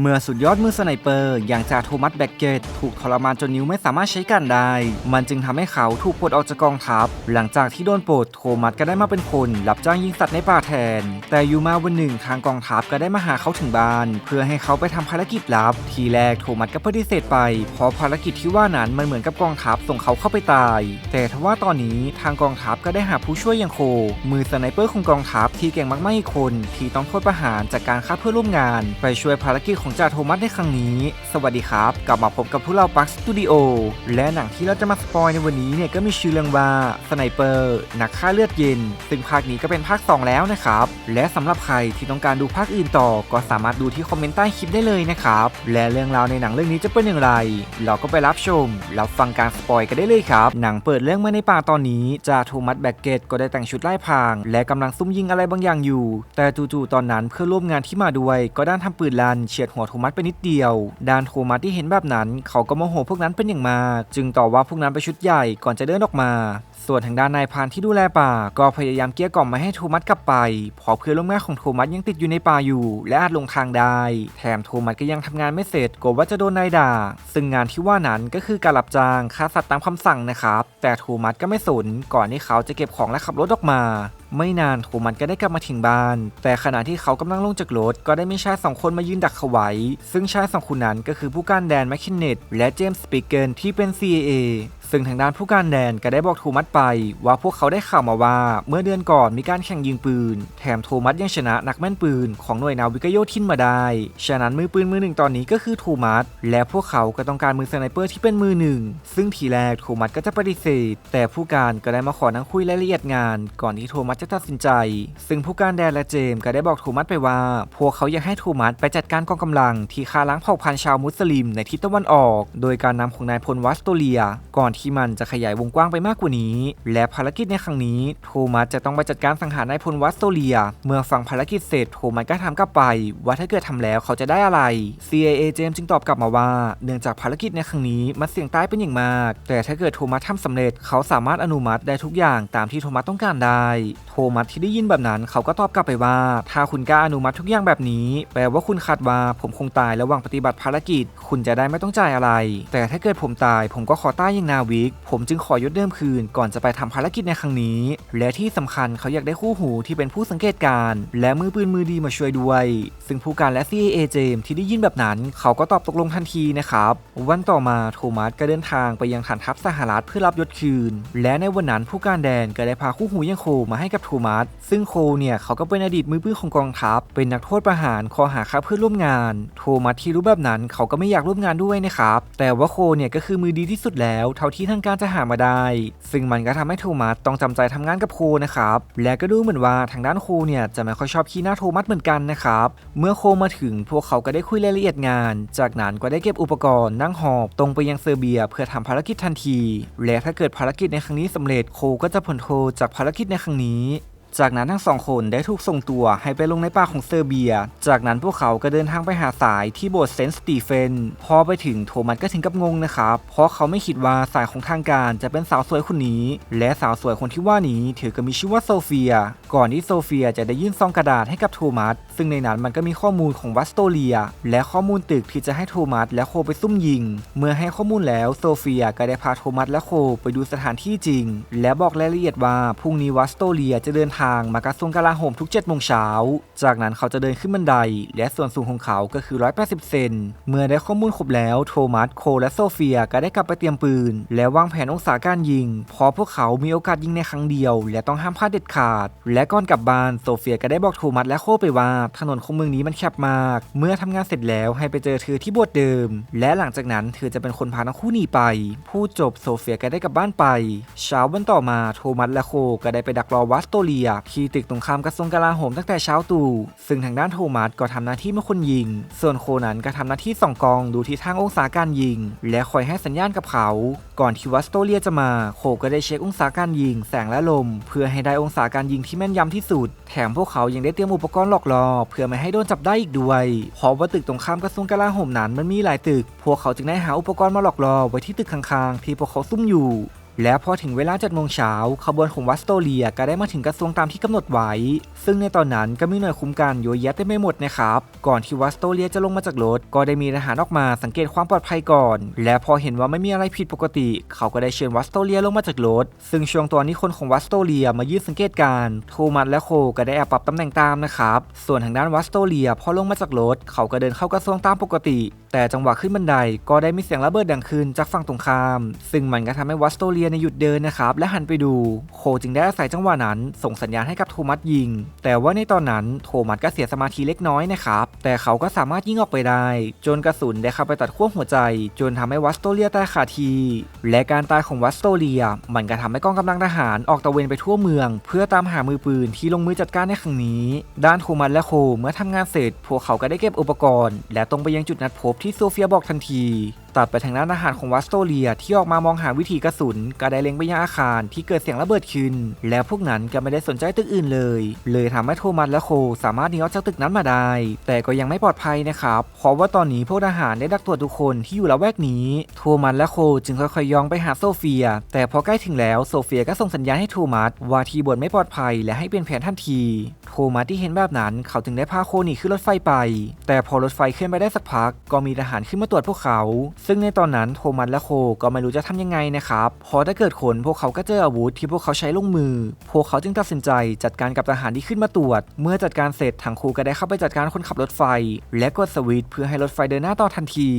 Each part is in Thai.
เมื่อสุดยอดมือสไนเปอร์ อย่างจาโทมัสแบ็กเกตถูกทรมานจนนิ้วไม่สามารถใช้การได้ มันจึงทำให้เขาถูกปลดออกจากกองทัพ หลังจากที่โดนปลดโทมัสก็ได้มาเป็นคนรับจ้างยิงสัตว์ในป่าแทน แต่อยู่มาวันหนึ่งทางกองทัพก็ได้มาหาเขาถึงบ้าน เพื่อให้เขาไปทำภารกิจลับ ทีแรกโทมัสก็ปฏิเสธไป เพราะภารกิจที่ว่านั้นมันเหมือนกับกองทัพส่งเขาเข้าไปตาย แต่ทว่าตอนนี้ทางกองทัพก็ได้หาผู้ช่วยอย่างโค มือสไนเปอร์ของกองทัพที่เก่งมากๆอีกคน ที่ต้องโทษประหารจากการฆ่าเพื่อร่วมงาน ไปช่วยภารกิจของจ่าโทมัสในครั้งนี้ สวัสดีครับ กลับมาพบกับพวกเราปักสตูดิโอและหนังที่เราจะมาสปอยในวันนี้เนี่ยก็มีชื่อเรื่องว่าสไนเปอร์นักฆ่าเลือดเย็น ซึ่งภาคนี้ก็เป็นภาค 2 แล้วนะครับ และสำหรับใครที่ต้องการดูภาคอื่นต่อ ก็สามารถดูที่คอมเมนต์ใต้คลิปได้เลยนะครับ และเรื่องราวในหนังเรื่องนี้จะเป็นอย่างไร เราก็ไปรับชมรับฟังการสปอยกันได้เลยครับ หนังเปิดเรื่องมาในป่าตอนนี้จ่าโทมัสแบ็กเกตก็ได้แต่งชุดไล่พราง และกำลังซุ่มยิงอะไรบางอย่างอยู่ แต่จู่ๆตอนนั้นเพื่อนร่วมงานที่มาด้วย ก็ด้านทำปืนลันเฉียดหัวโทมัสไปนิดเดียว ด้านโทมัสที่เห็นแบบนั้น เขาก็โมโหพวกนั้นเป็นอย่างมาก จึงต่อว่าพวกนั้นไปชุดใหญ่ก่อนจะเดินออกมา ส่วนทางด้านนายพานที่ดูแลป่า ก็พยายามเกลี้ยกล่อมไม่ให้โทมัสกลับไปเพราะเพื่อนร่วมงานของโทมัสยังติดอยู่ในป่าอยู่ และอาจลงทางได้ แถมโทมัสก็ยังทำงานไม่เสร็จกลัวว่าจะโดนนายด่า ซึ่งงานที่ว่านั้นก็คือการรับจ้างฆ่าสัตว์ตามคำสั่งนะครับ แต่โทมัสก็ไม่สนก่อนที่เขาจะเก็บของและขับรถออกมา ไม่นานโคมันก็ได้กลับมาถึงบ้าน แต่ขณะที่เขากำลังลงจากรถก็ได้มีชายสองคนมายืนดักเขาไว้ ซึ่งชายสองคนนั้นก็คือผู้การแดนแมคคินเนตและเจมส์สปิเกิลที่เป็น CIA ซึ่งทางด้านผู้การแดนก็ได้บอกโทมัสไป ว่าพวกเขาได้ข่าวมาว่าเมื่อเดือนก่อนมีการแข่งยิงปืน แถมโทมัสยังชนะนักแม่นปืนของหน่วยนาวิกโยธินมาได้ ฉะนั้นมือปืนมือหนึ่งตอนนี้ก็คือโทมัสและพวกเขาก็ต้องการมือสไนเปอร์ที่เป็นมือหนึ่งซึ่งทีแรกโทมัสก็จะปฏิเสธ แต่ผู้การก็ได้มาขอนั่งคุยรายละเอียดงาน ก่อนที่โทมัสจะตัดสินใจ ซึ่งผู้การแดนและเจมส์ก็ได้บอกโทมัสไปว่า พวกเขาอยากให้โทมัสไปจัดการกองกำลังที่ฆ่าล้างเผ่าพันธุ์ชาวมุสลิมในทิศตะวันออก โดยการนำของนายพลวัสโตเลีย ก่อนที่มันจะขยายวงกว้างไปมากกว่านี้ และภารกิจในครั้งนี้ โทมัสจะต้องไปจัดการสังหารนายพลวัสโตเลีย เมื่อฟังภารกิจเสร็จโทมัสก็ถามกลับไป ว่าถ้าเกิดทำแล้วเขาจะได้อะไร CIA เจมส์จึงตอบกลับมาว่า เนื่องจากภารกิจในครั้งนี้มันเสี่ยงตายเป็นอย่างมาก แต่ถ้าเกิดโทมัสทำสำเร็จเขาสามารถอนุมัติได้ทุกอย่างตามที่โทมัสต้องการได้ โทมัสที่ได้ยินแบบนั้นเขาก็ตอบกลับไปว่า ถ้าคุณกล้าอนุมัติทุกอย่างแบบนี้ แปลว่าคุณคาดว่าผมคงตายระหว่างปฏิบัติภารกิจ คุณจะได้ไม่ต้องจ่ายอะไร แต่ถ้าเกิดผมตายผมก็ขอตายอย่างนาวิก ผมจึงขอยศเดิมคืนก่อนจะไปทำภารกิจในครั้งนี้ และที่สำคัญเขาอยากได้คู่หูที่เป็นผู้สังเกตการณ์และมือปืนมือดีมาช่วยด้วย ซึ่งผู้การและ CIA เจมที่ได้ยินแบบนั้น เขาก็ตอบตกลงทันทีนะครับ วันต่อมาโทมัสก็เดินทางไปยังฐานทัพสหรัฐเพื่อรับยศคืน และในวันนั้นผู้การแดนก็ได้พาคู่หูยังโคมาให้กับโทมัสซึ่งโคเนี่ยเขาก็เป็นอดีตมือปืนของกองทัพ เป็นนักโทษประหารข้อหาฆ่าเพื่อนร่วมงาน โทมัสที่รู้แบบนั้นเขาก็ไม่อยากร่วมงานด้วยนะครับแต่ว่าโคเนี่ยก็คือมือดีที่สุดแล้วเท่าที่ทางการจะหามาได้ ซึ่งมันก็ทำให้โทมัสต้องจำใจทำงานกับโคนะครับ และก็ดูเหมือนว่าทางด้านโคเนี่ยจะไม่ค่อยชอบขี้หน้าโทมัสเหมือนกันนะครับ เมื่อโคมาถึงพวกเขาก็ได้คุยรายละเอียดงาน จากนั้นก็ได้เก็บอุปกรณ์นั่งหอบตรงไปยังเซอร์เบีย เพื่อทำภารกิจทันที และถ้าเกิดภารกิจในครั้งนี้สำเร็จโคก็จะพ้นโทจากภารกิจในครั้งนี้ จากนั้นทั้งสองคนได้ถูกส่งตัวให้ไปลงในป่าของเซอร์เบีย จากนั้นพวกเขาก็เดินทางไปหาสายที่โบสถ์เซนต์สตีเฟน พอไปถึงโทมัสก็ถึงกับงงนะครับ เพราะเขาไม่คิดว่าสายของทางการจะเป็นสาวสวยคนนี้ และสาวสวยคนที่ว่านี้เธอก็มีชื่อว่าโซเฟีย ก่อนที่โซเฟียจะได้ยื่นซองกระดาษให้กับโทมัส ซึ่งในนั้นมันก็มีข้อมูลของวัสโตเลีย และข้อมูลตึกที่จะให้โทมัสและโคไปซุ่มยิง เมื่อให้ข้อมูลแล้วโซเฟียก็ได้พาโทมัสและโคไปดูสถานที่จริง และบอกรายละเอียดว่าพรุ่งนี้วัสโตเลียจะเดินทางมากระทรวงกลาโหมทุก7โมงเช้า จากนั้นเขาจะเดินขึ้นบันได และส่วนสูงของเขาก็คือ 180 เซน เมื่อได้ข้อมูลครบแล้วโทมัสโคและโซเฟียก็ได้กลับไปเตรียมปืน และวางแผนองศาการยิง เพราะพวกเขามีโอกาสยิงในครั้งเดียว และต้องห้ามพลาดเด็ดขาด และก่อนกลับบ้านโซเฟียก็ได้บอกโทมัสและโคไปว่าถนนของเมืองนี้มันแคบมาก เมื่อทำงานเสร็จแล้วให้ไปเจอเธอที่โบสถ์เดิม และหลังจากนั้นเธอจะเป็นคนพาทั้งคู่หนีไป พูดจบโซเฟียก็ได้กลับบ้านไป เช้าวันต่อมาโทมัสและโคก็ได้ไปดักรอวัสโตเลียที่ตึกตรงข้ามกระทรวงกลาโหมตั้งแต่เช้าตู่ซึ่งทางด้านโทมัสก็ทำหน้าที่เป็นคนยิง ส่วนโคนั้นก็ทำหน้าที่ส่องกองดูทิศทางองศาการยิง และคอยให้สัญญาณกับเขา ก่อนที่วัสโตเลียจะมา โคก็ได้เช็คองศาการยิง แสงและลม เพื่อให้ได้องศาการยิงที่แม่นยำที่สุด แถมพวกเขายังได้เตรียมอุปกรณ์หลอกล่อเพื่อไม่ให้โดนจับได้อีกด้วยเพราะว่าตึกตรงข้ามกระทรวงกลาโหมนั้นมันมีหลายตึก พวกเขาจึงได้หาอุปกรณ์มาหลอกล่อไว้ที่ตึกข้างๆ ที่พวกเขาซุ่มอยู่ แล้วพอถึงเวลา7โมงเช้าขบวนของวัสโตเลียก็ได้มาถึงกระทรวงตามที่กำหนดไว้ ซึ่งในตอนนั้นก็มีหน่วยคุ้มกันเยแยะเต็มไปหมดนะครับ ก่อนที่วัสโตเลียจะลงมาจากรถ ก็ได้มีทหารออกมาสังเกตความปลอดภัยก่อน และพอเห็นว่าไม่มีอะไรผิดปกติ เขาก็ได้เชิญวัสโตเลียลงมาจากรถ ซึ่งช่วงตอนนี้คนของวัสโตเลียมายืนสังเกตการโทมัสและโคก็ได้แอบปรับตำแหน่งตามนะครับ ส่วนทางด้านวัสโตเลียพอลงมาจากรถ เขาก็เดินเข้ากระทรวงตามปกติแต่จังหวะขึ้นบันไดก็ได้มีเสียงระเบิดดังขึ้นจากฝั่งตรงข้าม ซึ่งมันก็ทำให้วัสโตเลียในหยุดเดินนะครับและหันไปดู โคจึงได้อาศัยจังหวะนั้น ส่งสัญญาณให้กับโทมัสยิง แต่ว่าในตอนนั้นโทมัสก็เสียสมาธิเล็กน้อยนะครับแต่เขาก็สามารถยิงออกไปได้ จนกระสุนได้เข้าไปตัดขั้วหัวใจ จนทำให้วัสโตเลียตายขาดทีและการตายของวัสโตเลีย มันก็ทำให้กองกำลังทหารออกตะเวนไปทั่วเมือง เพื่อตามหามือปืนที่ลงมือจัดการในครั้งนี้ ด้านโทมัสและโคเมื่อทำงานเสร็จพวกเขาก็ได้เก็บอุปกรณ์ และตรงไปยังจุดนัดพบที่โซเฟียบอกทันที ตัดไปทางด้านอาหารของวัสโตเลียที่ออกมามองหาวิธีกระสุนก็ได้เล็งไปยังอาคารที่เกิดเสียงระเบิดขึ้น แล้วพวกนั้นก็ไม่ได้สนใจตึกอื่นเลย เลยทำให้โทมัสและโคสามารถหนีออกจากตึกนั้นมาได้ แต่ก็ยังไม่ปลอดภัยนะครับเพราะว่าตอนนี้พวกทหารได้ดักตรวจทุกคนที่อยู่ละแวกนี้ โทมัสและโคจึงค่อยๆย่องไปหาโซเฟีย แต่พอใกล้ถึงแล้วโซเฟียก็ส่งสัญญาณให้โทมัสว่าทีบนไม่ปลอดภัยและให้เปลี่ยนแผนทันที โทมัสที่เห็นแบบนั้นเขาจึงได้พาโคหนีขึ้นรถไฟไป แต่พอรถไฟเคลื่อนไปได้สักพัก ก็มีทหารขึ้นมาตรวจพวกเขาซึ่งในตอนนั้นโทมัสและโคก็ไม่รู้จะทำยังไงนะครับเพอถ้าเกิดขนพวกเขาก็เจออาวุธที่พวกเขาใช้ลงมือ พวกเขาจึงตัดสินใจจัดการกับทหารที่ขึ้นมาตรวจ เมื่อจัดการเสร็จทางครูก็ได้เข้าไปจัดการคนขับรถไฟ และกดสวิตช์เพื่อให้รถไฟเดินหน้าต่อทันที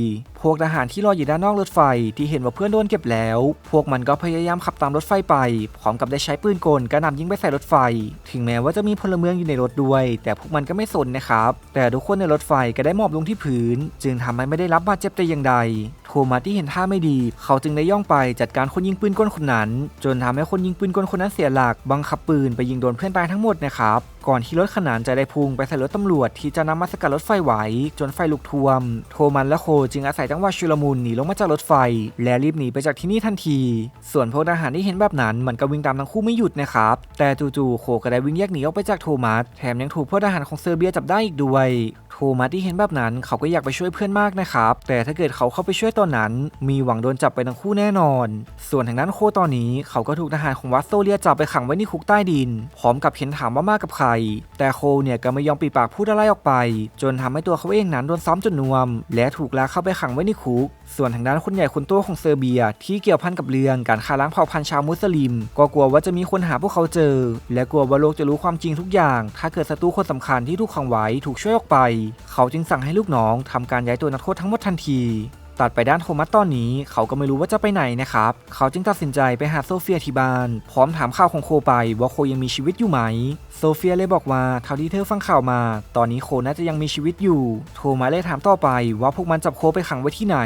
พวกทหารที่รออยู่ด้านนอกรถไฟที่เห็นว่าเพื่อนโดนเก็บแล้ว พวกมันก็พยายามขับตามรถไฟไป พร้อมกับได้ใช้ปืนกลกระหน่ำยิงไปใส่รถไฟ ถึงแม้ว่าจะมีพลเมืองอยู่ในรถด้วย แต่พวกมันก็ไม่สนนะครับ แต่ทุกคนในรถไฟก็ได้หมอบลงที่พื้น จึงทำให้ไม่ได้รับบาดเจ็บแต่อย่างใดโทมัสที่เห็นท่าไม่ดี เขาจึงได้ย่องไปจัดการคนยิงปืนกลคนนั้น จนทำให้คนยิงปืนกลคนนั้นเสียหลัก บังคับปืนไปยิงโดนเพื่อนตายทั้งหมดนะครับ ก่อนที่รถขนานจะได้พุ่งไปใส่รถตำรวจที่จะนำมาสกัดรถไฟไว้จนไฟลุกท่วม โทมันและโคจึงอาศัยจังหวะชุลมุนหนีลงมาจากรถไฟ และรีบหนีไปจากที่นี่ทันที ส่วนพวกทหารที่เห็นแบบนั้นมันก็วิ่งตามทั้งคู่ไม่หยุดนะครับ แต่จู่ๆโคก็ได้วิ่งแยกหนีออกไปจากโทมัส แถมยังถูกพวกทหารของเซอร์เบียจับได้อีกด้วย โทมัสที่เห็นแบบนั้นเขาก็อยากไปช่วยเพื่อนมากนะครับ แต่ถ้าเกิดเขาเข้าไปช่วยตอนนั้น มีหวังโดนจับไปทั้งคู่แน่นอน ส่วนทางด้านโคตอนนี้เขาก็ถูกทหารของวัตโซเลียจับไปขังไว้ในคุกใต้ดิน พร้อมกับเข็นถามว่ามากับใคร แต่โคเนี่ยก็ไม่ยอมปิดปากพูดอะไรออกไป จนทำให้ตัวเขาเองนั้นโดนซ้อมจนน่วม และถูกลากเข้าไปขังไว้ในคุก ส่วนทางด้านคนใหญ่คนโตของเซอร์เบีย ที่เกี่ยวพันกับเรื่องการฆ่าล้างเผ่าพันธุ์ชาวมุสลิม ก็กลัวว่าจะมีคนหาพวกเขาเจอ และกลัวว่าโลกจะรู้ความจริงทุกอย่าง ถ้าเกิดศัตรูคนสำคัญที่ถูกขังไว้ถูกช่วยออกไป เขาจึงสั่งให้ลูกน้องทำการย้ายตัวนักโทษทั้งหมดทันที ตัดไปด้านโทมัสตอนนี้เขาก็ไม่รู้ว่าจะไปไหนนะครับ เขาจึงตัดสินใจไปหาโซเฟียที่บ้าน พร้อมถามข่าวของโคไปว่าโคยังมีชีวิตอยู่ไหม โซเฟียเลยบอกว่าเท่าที่เธอฟังข่าวมา ตอนนี้โคน่าจะยังมีชีวิตอยู่ โทมัสเลยถามต่อไปว่าพวกมันจับโคไปขังไว้ที่ไหน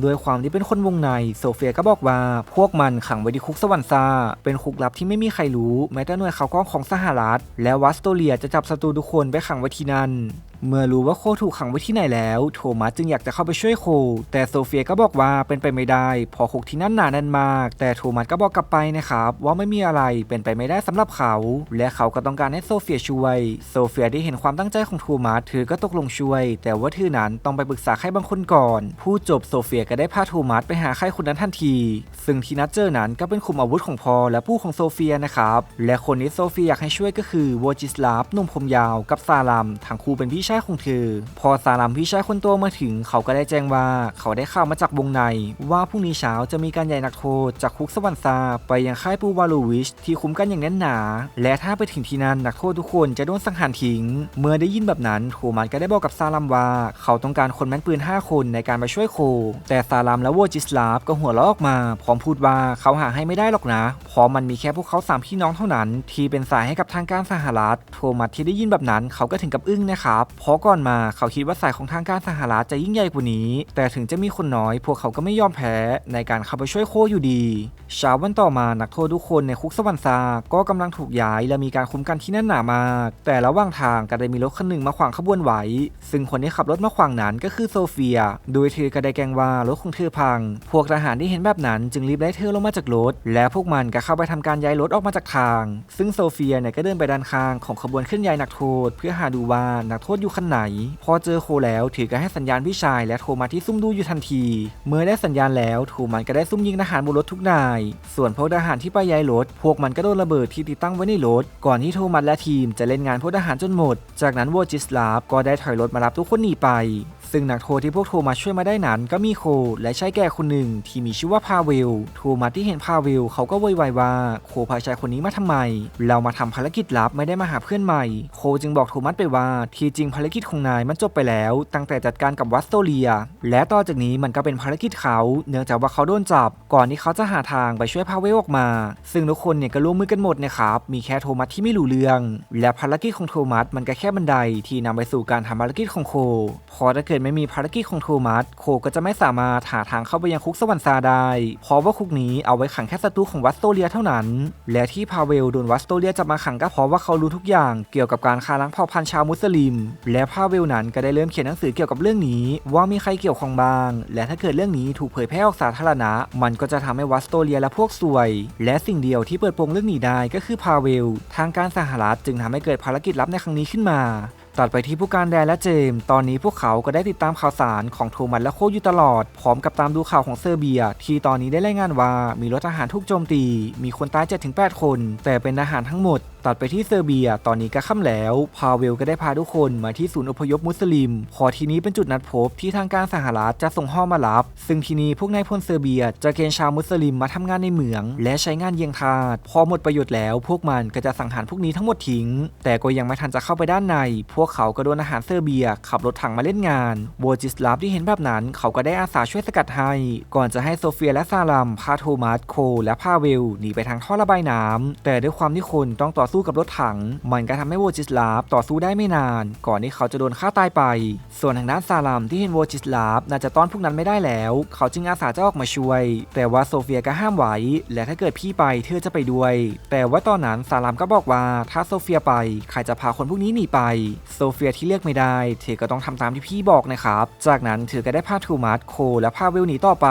โดยความที่เป็นคนวงใน โซเฟียก็บอกว่าพวกมันขังไว้ที่คุกสวรรค์ซาเป็นคุกลับที่ไม่มีใครรู้แม้แต่หน่วยข่าวกล้องของสหรัฐ และวัสโตเลียจะจับศัตรูทุกคนไปขังไว้ที่นั่นเมื่อรู้ว่าโคถูกขังไว้ที่ไหนแล้ว โทมัสจึงอยากจะเข้าไปช่วยโค แต่โซเฟียก็บอกว่าเป็นไปไม่ได้เพอคุกที่นั่นหนาแน่นมาก แต่โทมัสก็บอกกลับไปนะครับ ว่าไม่มีอะไรเป็นไปไม่ได้สำหรับเขา และเขาก็ต้องการให้โซเฟียช่วย โซเฟียได้เห็นความตั้งใจของโทมัสเธอก็ตกลงช่วย แต่ว่าเธอนั้นต้องไปปรึกษาใครบางคนก่อน ผู้จบโซเฟียก็ได้พาโทมัสไปหาใครคนนั้นทันที ซึ่งที่นัดเจอนั้นก็เป็นคุมอาวุธของพอและผู้ของโซเฟียนะครับและคนที่โซเฟียอยากให้ช่วยก็คือวอจิสลาฟหนุ่มผมยาวกับซาลัมทั้งคู่เป็นพี่ชายของเธอ พอซาลัมพี่ชายคนโตมาถึง เขาก็ได้แจ้งว่าเขาได้ข่าวมาจากวงใน ว่าพรุ่งนี้เช้าจะมีการย้ายนักโทษจากคุกสวรรค์ซาไปยังค่ายปูวาลูวิชที่คุ้มกันอย่างแน่นหนา และถ้าไปถึงที่นั่นนักโทษทุกคนจะโดนสังหารทิ้ง เมื่อได้ยินแบบนั้นโทมัสก็ได้บอกกับซาลัมว่า เขาต้องการคนแม่นปืน 5 คนในการไปช่วยโค แต่ซาลัมและวอจิสลาฟก็หัวเราะออกมา พร้อมพูดว่าเขาหาให้ไม่ได้หรอกนะเพราะมันมีแค่พวกเขาสามพี่น้องเท่านั้น ที่เป็นสายให้กับทางการสหรัฐ โทมัสที่ได้ยินแบบนั้นเขาก็ถึงกับอึ้งนะครับเพราะก่อนมาเขาคิดว่าสายของทางการสหรัฐจะยิ่งใหญ่กว่านี้ แต่ถึงจะมีคนน้อย พวกเขาก็ไม่ยอมแพ้ในการเข้าไปช่วยโคอยู่ดีเช้าวันต่อมานักโทษทุกคนในคุกสวรรค์ซาก็กำลังถูกย้ายและมีการคุ้มกันที่แน่นหนามาก แต่ระหว่างทางก็ได้มีรถคันหนึ่งมาขวางขบวนไว้ ซึ่งคนที่ขับรถมาขวางนั้นก็คือโซเฟีย โดยเธอก็ได้แกงว่ารถของเธอพัง พวกทหารที่เห็นแบบนั้นจึงรีบไล่เธอลงมาจากรถ และพวกมันก็เข้าไปทำการย้ายรถออกมาจากทาง ซึ่งโซเฟียเนี่ยก็เดินไปด้านข้างของขบวนเคลื่อนย้ายนักโทษ เพื่อหาดูว่านักโทษอยู่คันไหน พอเจอโคแล้วถือก็ให้สัญญาณพี่ชายและโทมัสที่ซุ่มดูอยู่ทันที เมื่อได้สัญญาณแล้วโทมัสก็ได้ซุ่มยิงทหารบนรถทุกนาย ส่วนพวกทหารที่ไปย้ายรถ พวกมันก็โดนระเบิดที่ติดตั้งไว้ในรถ ก่อนที่โทมัสและทีมจะเล่นงานพวกทหารจนหมด จากนั้นวอจิสลาฟก็ได้ถอยรถมารับทุกคนหนีไป ซึ่งนักโทษที่พวกโทมัสช่วยมาได้นั้นก็มีโค และชายแก่คนหนึ่งที่มีชื่อว่าพาเวล โทมัสที่เห็นพาเวลเขาก็โวยวายว่าโคพาชายคนนี้มาทำไม เรามาทำภารกิจลับไม่ได้มาหาเพื่อนใหม่ โคจึงบอกโทมัสไปว่า ที่จริงภารกิจของนายมันจบไปแล้ว ตั้งแต่จัดการกับวัสโตเลีย และต่อจากนี้มันก็เป็นภารกิจเขา เนื่องจากว่าเขาโดนจับ ก่อนที่เขาจะหาทางไปช่วยพาเวลออกมา ซึ่งทุกคนเนี่ยก็ร่วมมือกันหมดนะครับมีแค่โทมัสที่ไม่รู้เรื่อง และภารกิจของโทมัสมันก็แค่บันไดที่นำไปสู่การทำภารกิจของโคพอถ้าเกิดไม่มีภารกิจของโทมัสโคก็จะไม่สามารถหาทางเข้าไปยังคุกสวรรค์ซาได้เพราะว่าคุกนี้เอาไว้ขังแค่ศัตรูของวัสโตเลียเท่านั้น และที่พาเวลโดนวัสโตเลียจับมาขังก็เพราะว่าเขารู้ทุกอย่างเกี่ยวกับการฆ่าล้างเผ่าพันธุ์ชาวมุสลิม และพาเวลนั้นก็ได้เริ่มเขียนหนังสือเกี่ยวกับเรื่องนี้ ว่ามีใครเกี่ยวข้องบ้าง และถ้าเกิดเรื่องนี้ถูกเผยแพร่ออกสาธารณะ มันก็จะทำให้วัสโตเลียและพวกซวย และสิ่งเดียวที่เปิดโปงเรื่องนี้ได้ก็คือพาเวล ทางการสหรัฐจึงทำให้เกิดภารกิจลับในครั้งนี้ขึ้นมา ตัดไปที่ผู้การแดนและเจมส์ตอนนี้พวกเขาก็ได้ติดตามข่าวสารของโทมัสและโคอยู่ตลอด พร้อมกับตามดูข่าวของเซอร์เบีย ที่ตอนนี้ได้รายงานว่ามีรถทหารถูกโจมตี มีคนตาย 7-8 คน แต่เป็นทหารทั้งหมด ตัดไปที่เซอร์เบีย ตอนนี้ก็ค่ำแล้ว พาเวลก็ได้พาทุกคนมาที่ศูนย์อพยพมุสลิม พอที่นี้เป็นจุดนัดพบที่ทางการสหรัฐจะส่งห่อมารับ ซึ่งที่นี้พวกนายพลเซอร์เบีย จะเกณฑ์ชาวมุสลิมมาทำงานในเหมือง และใช้งานเยียงทาสพอหมดประโยชน์แล้ว พวกมันก็จะสังหารพวกนี้ทั้งหมดทิ้ง แต่ก็ยังไม่ทันจะเข้าไปด้านใน พวกเขาก็โดนอาหารเซอร์เบีย ขับรถถังมาเล่นงานโวจิสลาฟที่เห็นแบบนั้น เขาก็ได้อาสาช่วยสกัดให้ ก่อนจะให้โซเฟียและซาลัมพาโทมัสโค และพาเวลหนีไปทางท่อระบายน้ำแต่ด้วยความที่คนต้องต่อสูู้้กับรถถัง มันก็ทำให้โวจิสลาฟต่อสู้ได้ไม่นาน ก่อนที่เขาจะโดนฆ่าตายไป ส่วนทางด้านซาลัมที่เห็นโวจิสลาฟน่าจะต้อนพวกนั้นไม่ได้แล้ว เขาจึงอาสาจะออกมาช่วย แต่ว่าโซเฟียก็ห้ามไว้ และถ้าเกิดพี่ไปเธอจะไปด้วย แต่ว่าตอนนั้นซาลัมก็บอกว่าถ้าโซเฟียไปใครจะพาคนพวกนี้หนีไป โซเฟียที่เลือกไม่ได้ เธอก็ต้องทำตามที่พี่บอกนะครับ จากนั้นเธอก็ได้พาทูมัสโค และพาเวลหนีต่อไป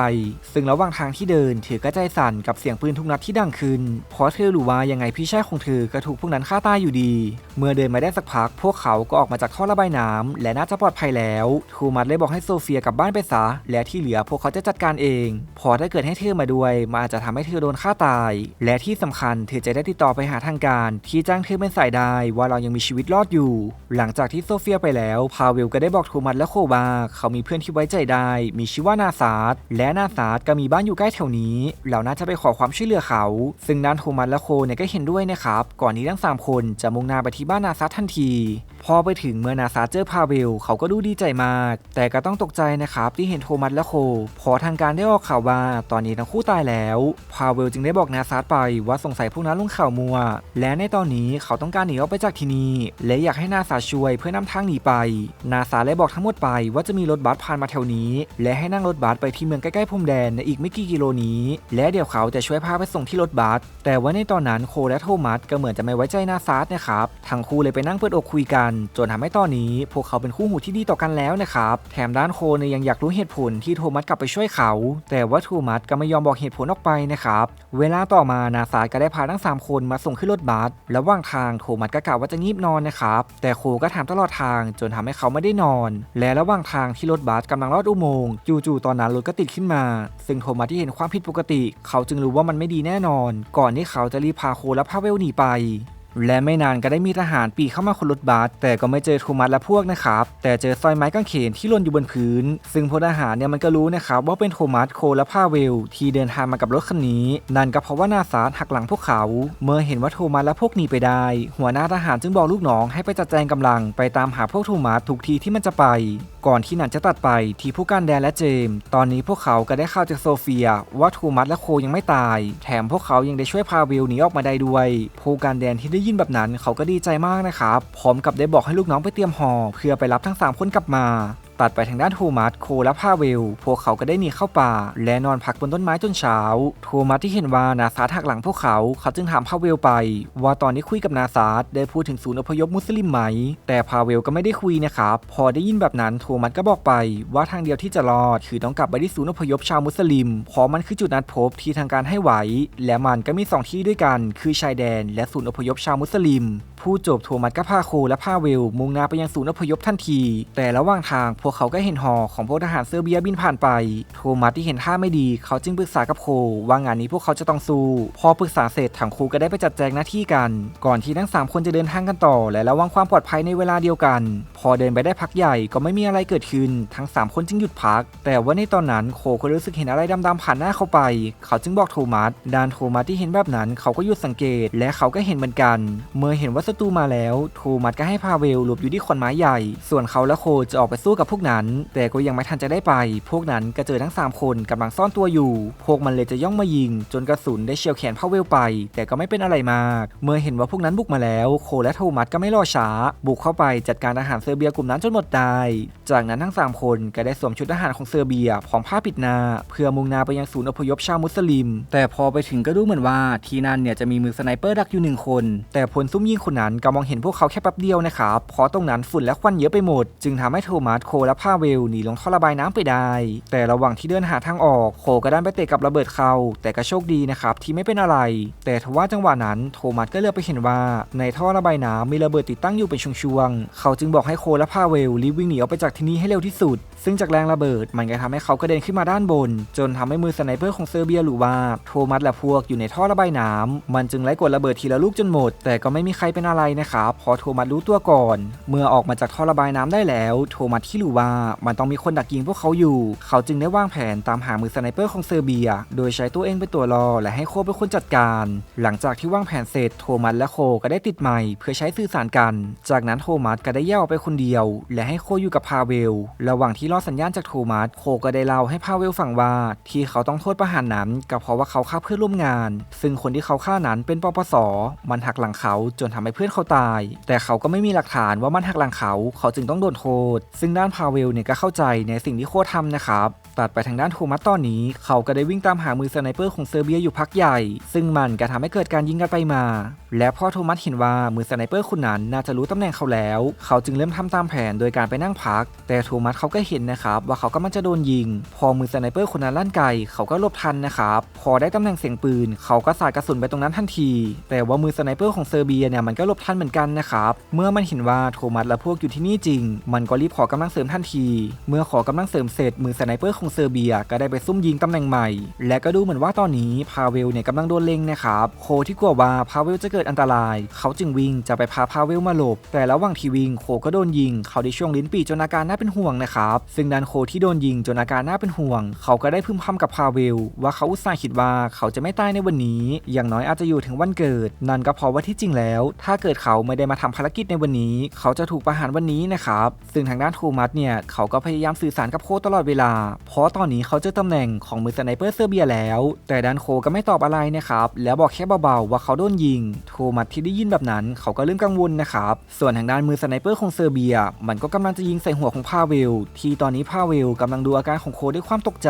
ซึ่งระหว่างทางที่เดินเธอก็ใจสั่นกับเสียงปืนทุกนัดที่ดังขึ้น เพราะเธอรู้ว่ายังไงพี่ชายของเธอก็ถูกพวกนั้นฆ่าตายอยู่ดี เมื่อเดินมาได้สักพัก พวกเขาก็ออกมาจากท่อระบายน้ำและน่าจะปลอดภัยแล้วทูมัสเลยบอกให้โซเฟียกลับบ้านไปซะและที่เหลือพวกเขาจะจัดการเอง พอถ้าเกิดให้เธอมาด้วยมันอาจจะทำให้เธอโดนฆ่าตาย และที่สำคัญเธอจะได้ติดต่อไปหาทางการ ที่จ้างเธอเป็นสายได้ว่าเรายังมีชีวิตรอดอยู่ หลังจากที่โซเฟียไปแล้ว พาเวลก็ได้บอกโทมัสและโคว่าเขามีเพื่อนที่ไว้ใจได้ มีชื่อว่านาซาร์และนาซาร์ก็มีบ้านอยู่ใกล้แถวนี้เราน่าจะไปขอความช่วยเหลือเขา ซึ่งด้นโทมัสและโคเนี่ยก็เห็นด้วยนะครับก่อนนี้ทั้ง 3 คนจะมุ่งหน้าไปที่บ้านนาซาร์ดทันที พอไปถึงเมื่อนาซาเจอพาเวลเขาก็ดูดีใจมาก แต่ก็ต้องตกใจนะครับที่เห็นโทมัสและโคพอทางการได้ออกข่าวว่าตอนนี้ทั้งคู่ตายแล้วพาเวลจึงได้บอกนาซาไปว่าสงสัยพวกนั้นลงข่าวมัว และในตอนนี้เขาต้องการหนีออกไปจากที่นี่และอยากให้นาซาช่วยเพื่อนำทางหนีไป นาซาร์ดเลยบอกทั้งหมดไปว่าจะมีรถบัสผ่านมาแถวนี้ และให้นั่งรถบัสไปที่เมืองใกล้ๆพรมแดนในอีกไม่กี่กิโลนี้ และเดี๋ยวเขาจะช่วยพาไปส่งที่รถบัสแต่ว่าในตอนนั้นโคและโทมัสก็เหมือนจะไม่ไว้ใจนาซาร์ดนะครับทั้งคู่เลยไปนั่งเปิดอกคุยกันจนทำให้ตอนนี้ พวกเขาเป็นคู่หูที่ดีต่อกันแล้วนะครับ แถมด้านโคเนี่ยยังอยากรู้เหตุผลที่โทมัสกลับไปช่วยเขา แต่ว่าโทมัสก็ไม่ยอมบอกเหตุผลออกไปนะครับ เวลาต่อมานาซาร์ก็ได้พาทั้งสามคนมาส่งขึ้นรถบัสระหว่างทางโทมัสก็กล่าวว่าจะงีบนอนนะครับ แต่โคก็ถามตลอดทางจนทำให้เขาไม่ได้นอน และระหว่างทางที่รถบัสกำลังลอดอุโมงค์จู่ๆตอนนั้นรถก็ติดขึ้นมา ซึ่งโทมัสที่เห็นความผิดปกติ เขาจึงรู้ว่ามันไม่ดีแน่นอน ก่อนที่เขาจะรีบพาโคและพาเวลหนีไป และไม่นานก็ได้มีทหารปีเข้ามาคนรถบัสแต่ก็ไม่เจอโทมัสและพวกนะครับ แต่เจอสร้อยไม้กางเขนที่หล่นอยู่บนพื้น ซึ่งพลทหารเนี่ยมันก็รู้นะครับว่าเป็นโทมัสโคและพาเวล ที่เดินทางมากับรถคันนี้ นั่นก็เพราะว่านาซารหักหลังพวกเขา เมื่อเห็นว่าโทมัสและพวกหนีไปได้ หัวหน้าทหารจึงบอกลูกน้องให้ไปจัดแจงกำลังไปตามหาพวกโทมัสทุกทีที่มันจะไป ก่อนที่หนันจะตัดไปที่ผู้การแดนและเจมส์ตอนนี้พวกเขาก็ได้ข่าวจากโซเฟีย ว่าทูมัสและโคยังไม่ตาย แถมพวกเขายังได้ช่วยพาวิลหนีออกมาได้ด้วยผู้การแดนที่ได้ยินแบบนั้นเขาก็ดีใจมากนะครับพร้อมกับได้บอกให้ลูกน้องไปเตรียมหอเพื่อไปรับทั้ง3คนกลับมา ตัดไปทางด้านโทมัสโคและพาเวล พวกเขาก็ได้หนีเข้าป่า และนอนพักบนต้นไม้จนเช้า โทมัสที่เห็นว่านาซาร์หักหลังพวกเขา เขาจึงถามพาเวลไป ว่าตอนนี้คุยกับนาซาร์ได้พูดถึงศูนย์อพยพมุสลิมไหม แต่พาเวลก็ไม่ได้คุยนะครับ พอได้ยินแบบนั้นโทมัสก็บอกไป ว่าทางเดียวที่จะรอดคือต้องกลับไปที่ศูนย์อพยพชาวมุสลิม เพราะมันคือจุดนัดพบที่ทางการให้ไว้ และมันก็มีสองที่ด้วยกัน คือชายแดน และศูนย์อพยพชาวมุสลิม ผู้จบโทมัสก็พาโคและพาเวลมุ่งหน้าไปยังศูนย์อพยพทันที แต่ระหว่างทางวกเขาก็เห็นหอของพวกทหารเซอร์เบียบินผ่านไป โทมัสที่เห็นท่าไม่ดี เขาจึงปรึกษากับโค ว่างานนี้พวกเขาจะต้องสู้ พอปรึกษาเสร็จทางครูก็ได้ไปจัดแจงหน้าที่กัน ก่อนที่ทั้งสามคนจะเดินทางกันต่อ และระวังความปลอดภัยในเวลาเดียวกัน พอเดินไปได้พักใหญ่ก็ไม่มีอะไรเกิดขึ้น ทั้งสามคนจึงหยุดพัก แต่ว่าในตอนนั้นโคก็รู้สึกเห็นอะไรดำๆผ่านหน้าเขาไป เขาจึงบอกโทมัสดานโทมัสที่เห็นแบบนั้นเขาก็หยุดสังเกต และเขาก็เห็นเหมือนกัน เมื่อเห็นว่าศัตรูมาแล้ว โทมัสก็ให้พาเวลหลบอยู่ที่ขอนไม้ใหญ่ ส่วนเขาและโคจะออกไปสู้กับพวกนั้น แต่ก็ยังไม่ทันจะได้ไป พวกนั้นก็เจอทั้ง 3 คนกำลังซ่อนตัวอยู่ พวกมันเลยจะย่องมายิง จนกระสุนได้เฉียวแขนพาเวลไป แต่ก็ไม่เป็นอะไรมาก เมื่อเห็นว่าพวกนั้นบุกมาแล้ว โคและโทมัสก็ไม่รอช้า บุกเข้าไปจัดการทหารเซอร์เบียกลุ่มนั้นจนหมดได้ จากนั้นทั้ง 3 คนก็ได้สวมชุดทหารของเซอร์เบียพร้อมผ้าปิดหน้า เพื่อมุ่งหน้าไปยังศูนย์อพยพชาวมุสลิม แต่พอไปถึงก็ดูเหมือนว่าที่นั่นเนี่ยจะมีมือสไนเปอร์ดักอยู่หนึ่งคน แต่พลซุ่มยิงคนนั้นก็มองเห็นพวกเขาแค่แป๊บเดียวนะครับเพราะตรงนั้นฝุ่นและควันเยอะไปหมด จึงทำให้โทมัสโคและพาเวลหนีลงท่อระบายน้ำไปได้ แต่ระหว่างที่เดินหาทางออกโคก็ดันไปเตะกับระเบิดเขาแต่ก็โชคดีนะครับที่ไม่เป็นอะไร แต่ทว่าจังหวะนั้นโทมัสก็เลือกไปเห็นว่า ในท่อระบายน้ำมีระเบิดติดตั้งอยู่เป็นช่วงๆเขาจึงบอกให้โคและพาเวลรีบวิ่งหนีออกไปจากที่นี่ให้เร็วที่สุด ซึ่งจากแรงระเบิดมันก็ทำให้เขากระเด็นขึ้นมาด้านบน จนทำให้มือสไนเปอร์ของเซอร์เบียรู้ว่าโทมัสและพวกอยู่ในท่อระบายน้ำมันจึงไล่กดระเบิดทีละลูกจนหมด แต่ก็ไม่มีใครเป็นอะไรนะครับพอโทมัสรู้ตัวก่อน เมื่อออกมาจากท่อระบายน้ำได้แล้ว โทมัสที่รู้ว่ามันต้องมีคนดักยิงพวกเขาอยู่ เขาจึงได้วางแผนตามหามือสไนเปอร์ของเซอร์เบีย โดยใช้ตัวเองเป็นตัวรอและให้โคเป็นคนจัดการ หลังจากที่วางแผนเสร็จโทมัสและโคก็ได้ติดไมค์เพื่อใช้สื่อสารกัน จากนั้นโทมัสก็ได้แยกออกไปคนเดียว และให้โคอยู่กับพาเวล ระหว่างที่รอสัญญาณจากโทมัสโคก็ได้เล่าให้พาเวลฟังว่า ที่เขาต้องโทษประหารนั้นก็เพราะว่าเขาฆ่าเพื่อนร่วมงาน ซึ่งคนที่เขาฆ่านั้นเป็นปปส มันหักหลังเขาจนทำให้เพื่อนเขาตาย แต่เขาก็ไม่มีหลักฐานว่ามันหักหลังเขา เขาจึงต้องโดนโทษ ซึ่งด้านพาเวลเนี่ยก็เข้าใจในสิ่งที่โคทำนะครับตัดไปทางด้านโทมัสตอนนี้ เขาก็ได้วิ่งตามหามือสไนเปอร์ของเซอร์เบียอยู่พักใหญ่ ซึ่งมันก็ทำให้เกิดการยิงกันไปมา และพอโทมัสเห็นว่ามือสไนเปอร์คนนั้นน่าจะรู้ตำแหน่งเขาแล้ว เขาจึงเริ่มทำตามแผนโดยการไปนั่งพัก แต่โทมัสเขาก็เห็นนะครับว่าเขากำลังจะโดนยิง พอมือสไนเปอร์คนนั้นลั่นไกเขาก็หลบทันนะครับพอได้ตำแหน่งเสียงปืน เขาก็สาดกระสุนไปตรงนั้นทันที แต่ว่ามือสไนเปอร์ของเซอร์เบียเนี่ยมันก็หลบทันเหมือนกันนะครับเมื่อมันเห็นว่าโทมัสและพวกอยู่ที่นี่จริง มันก็รีบขอกำลังเสริมทันที เมื่อขอกำลังเสริมเสร็จมือสไนเปอร์ของเซอร์เบียก็ได้ไปซุ่มยิงตำแหน่งใหม่ และก็ดูเหมือนว่าตอนนี้พาเวลเนี่ยกำลังโดนเล็งนะครับโคที่กลัวว่าพาเวลจะเกิดอันตราย เขาจึงวิ่งจะไปพาพาเวลมาหลบ แต่ระหว่างที่วิ่งโคก็โดนยิง เขาได้ช่วงลิ้นปีจนอาการน่าเป็นห่วงนะครับซึ่งด้นโคที่โดนยิงจนอาการน่าเป็นห่วง เขาก็ได้พึมพำกับพาเวล ว่าเขาอุตส่าห์คิดว่าเขาจะไม่ตายในวันนี้ อย่างน้อยอาจจะอยู่ถึงวันเกิด นั่นก็เพราะว่าที่จริงแล้ว ถ้าเกิดเขาไม่ได้มาทำภารกิจในวันนี้ เขาจะถูกประหารวันนี้นะครับซึ่งทางด้านโทมัสเนี่ยเขาก็พยายามสื่อสารกับโคตลอดเวลา เพราะตอนนี้เขาเจอตำแหน่งของมือสไนเปอร์เซอร์เบียแล้ว แต่ด้านโคก็ไม่ตอบอะไรนะครับ แล้วบอกแค่เบาๆว่าเขาโดนยิง โทมัสที่ได้ยินแบบนั้น เขาก็เริ่มกังวลนะครับ ส่วนทางด้านมือสไนเปอร์ของเซอร์เบีย มันก็กำลังจะยิงใส่หัวของพาเวล ที่ตอนนี้พาเวลกำลังดูอาการของโคด้วยความตกใจ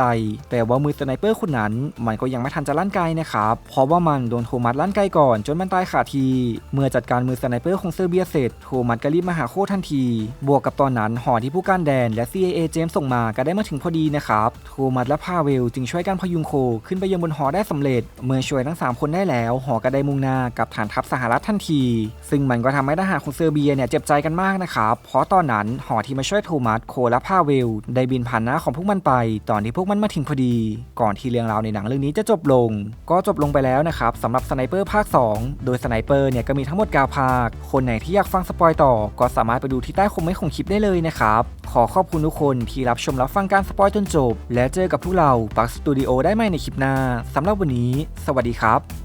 แต่ว่ามือสไนเปอร์คนนั้น มันก็ยังไม่ทันจะลั่นไกนะครับ เพราะว่ามันโดนโทมัสลั่นไกก่อนจนมันตายขาที เมื่อจัดการมือสไนเปอร์ของเซอร์เบียเสร็จ โทมัสก็รีบมาหาโคทันที บวกกับตอนนั้นหอที่ผู้การแดนและ CIA เจมส์ส่งมาก็ได้มาถึงพอดีนะครับโทมัสและพาเวลจึงช่วยกันพยุงโคขึ้นไปยังบนหอได้สำเร็จ เมื่อช่วยทั้ง 3 คนได้แล้ว หอก็ได้มุ่งหน้ากับฐานทัพสหรัฐทันที ซึ่งมันก็ทำให้ทหารของเซอร์เบียเนี่ยเจ็บใจกันมากนะครับเพราะตอนนั้นหอที่มาช่วยโทมัสโคและพาเวลได้บินผ่านหน้าของพวกมันไป ตอนที่พวกมันมาถึงพอดี ก่อนที่เรื่องราวในหนังเรื่องนี้จะจบลง ก็จบลงไปแล้วนะครับสำหรับสไนเปอร์ภาค 2 โดยสไนเปอร์เนี่ยก็มีทั้งหมด9ภาค คนไหนที่อยากฟังสปอยต่อ ก็สามารถไปดูที่ใต้คอมเมนต์ของคลิปได้เลยนะครับขอขอบคุณทุกคนที่รับชมรับฟังการสปอยจนจบ และเจอกับพวกเราปักสตูดิโอได้ใหม่ในคลิปหน้าสำหรับวันนี้ สวัสดีครับ